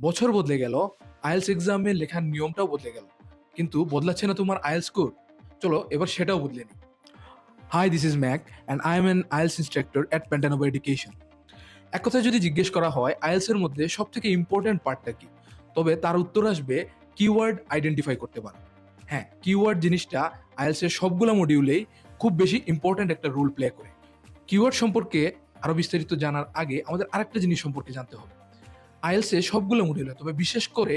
বছর বদলে গেল, আইএলস এক্সামে লেখার নিয়মটাও বদলে গেল। কিন্তু বদলাচ্ছে না তোমার আইএলস স্কোর। চলো, এবার সেটাও বদলে নিই। Hi this is Mac and I am an IELTS instructor at Pantanova education এক কথায় যদি জিজ্ঞেস করা হয়, আইএলস মধ্যে সব থেকে ইম্পর্ট্যান্ট পার্টটা কি? তবে তার উত্তর আসবে কিওয়ার্ড আইডেন্টিফাই করতে পারো। হ্যাঁ কিওয়ার্ড জিনিসটা আইএলস এর সবগুলো মডিউলেই খুব বেশি ইম্পর্ট্যান্ট একটা রোল প্লে করে। কিওয়ার্ড সম্পর্কে আরও বিস্তারিত জানার আগে আমাদের আরেকটা জিনিস সম্পর্কে জানতে হবে। আইএলসে সবগুলো মডিউলে তবে বিশেষ করে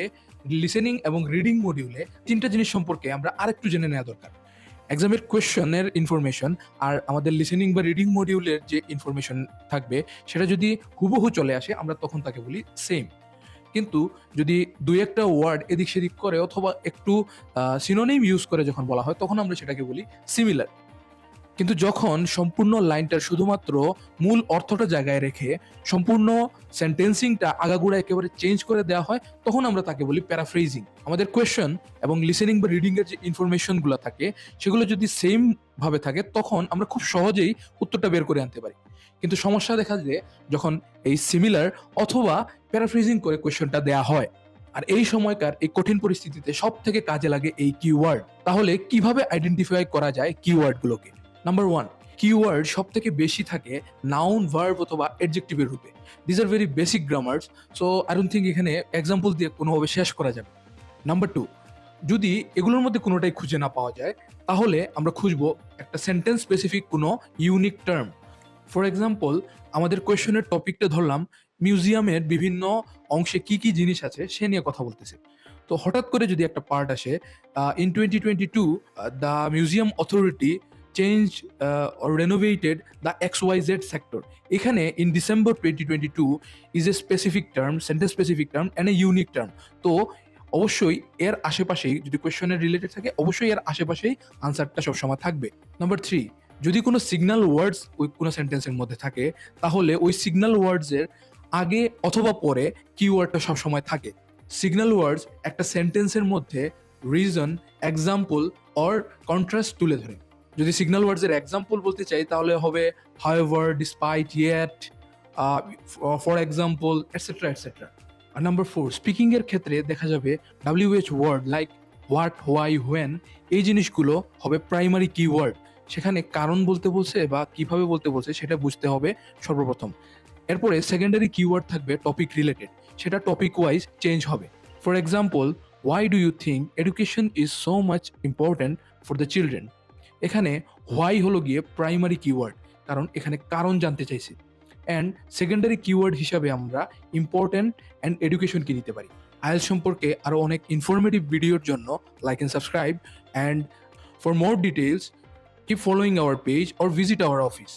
লিসেনিং এবং রিডিং মডিউলে তিনটা জিনিস সম্পর্কে আমরা আরেকটু জেনে নেওয়া দরকার। এক্সামের কোয়েশ্চনের ইনফরমেশন আর আমাদের লিসেনিং বা রিডিং মডিউলের যে ইনফরমেশন থাকবে, সেটা যদি হুবহু চলে আসে, আমরা তখন তাকে বলি সেম কিন্তু যদি দুই একটা ওয়ার্ড এদিক সেদিক করে অথবা একটু সিনোনিম ইউজ করে যখন বলা হয়, তখন আমরা সেটাকে বলি সিমিলার কিন্তু যখন সম্পূর্ণ লাইনটার শুধুমাত্র মূল অর্থটা জায়গায় রেখে সম্পূর্ণ সেন্টেন্সিংটা আগাগোড়া একেবারে চেঞ্জ করে দেওয়া হয়, তখন আমরা তাকে বলি প্যারাফ্রেজিং আমাদের কোয়েশ্চন এবং লিসেনিং বা রিডিং এর যে ইনফরমেশনগুলো থাকে, সেগুলো যদি সেম ভাবে থাকে, তখন আমরা খুব সহজেই উত্তরটা বের করে আনতে পারি। কিন্তু সমস্যা দেখা যায় যখন এই সিমিলার অথবা প্যারাফ্রেজিং করে কোয়েশ্চনটা দেয়া হয়, আর এই সময়কার এই কঠিন পরিস্থিতিতে সব থেকে কাজে লাগে এই কিওয়ার্ড তাহলে কীভাবে আইডেন্টিফাই করা যায় কিওয়ার্ডগুলোকে নাম্বার ওয়ান কিওয়ার্ড সব থেকে বেশি থাকে নাউন ভার্ব অথবা অ্যাডজেক্টিভের রূপে। These are very basic grammars so I don't think এখানে এক্সাম্পল দিয়ে কোনোভাবে শেষ করা যাবে। নাম্বার টু যদি এগুলোর মধ্যে কোনোটাই খুঁজে না পাওয়া যায়, তাহলে আমরা খুঁজবো একটা সেন্টেন্স স্পেসিফিক কোনো ইউনিক টার্ম ফর এক্সাম্পল আমাদের কোয়েশনের টপিকটা ধরলাম মিউজিয়ামের বিভিন্ন অংশে কি কি জিনিস আছে, সে নিয়ে কথা বলতেছে। তো হঠাৎ করে যদি একটা পার্ট আসে in twenty twenty two the museum authority change or renovated the X Y Z sector এখানে in December twenty twenty two is a specific term sentence specific term and a unique term তো অবশ্যই এর আশেপাশেই যদি কোয়েশনের related থাকে, অবশ্যই এর আশেপাশেই আনসারটা সবসময় থাকবে। নাম্বার থ্রি যদি কোনো সিগন্যাল ওয়ার্ডস ওই কোনো সেন্টেন্সের মধ্যে থাকে, তাহলে ওই সিগন্যাল ওয়ার্ডসের আগে অথবা পরে কিওয়ার্ডটা সবসময় থাকে। সিগন্যাল ওয়ার্ডস একটা সেন্টেন্সের মধ্যে রিজন এক্সাম্পল অর কন্ট্রাস্ট তুলে ধরে। যদি সিগন্যাল ওয়ার্ডসের এক্সাম্পল বলতে চাই, তাহলে হবে however despite yet for example etcetera etcetera R number four speaking এর ক্ষেত্রে দেখা যাবে WH word like what why when এই জিনিসগুলো হবে প্রাইমারি কিওয়ার্ড সেখানে কারণ বলতে বলছে বা কীভাবে বলতে বলছে সেটা বুঝতে হবে সর্বপ্রথম। এরপরে সেকেন্ডারি কিওয়ার্ড থাকবে টপিক রিলেটেড সেটা টপিক ওয়াইজ চেঞ্জ হবে। For example why do you think education is so much important for the children এখানে হোয়াই হলো গিয়ে প্রাইমারি কিওয়ার্ড কারণ এখানে কারণ জানতে চাইছে। অ্যান্ড সেকেন্ডারি কিওয়ার্ড হিসাবে আমরা ইম্পর্ট্যান্ট অ্যান্ড এডুকেশনকে নিতে পারি? আয়েল সম্পর্কে আরও অনেক ইনফরমেটিভ ভিডিওর জন্য like and subscribe and for more details keep following our page or visit our office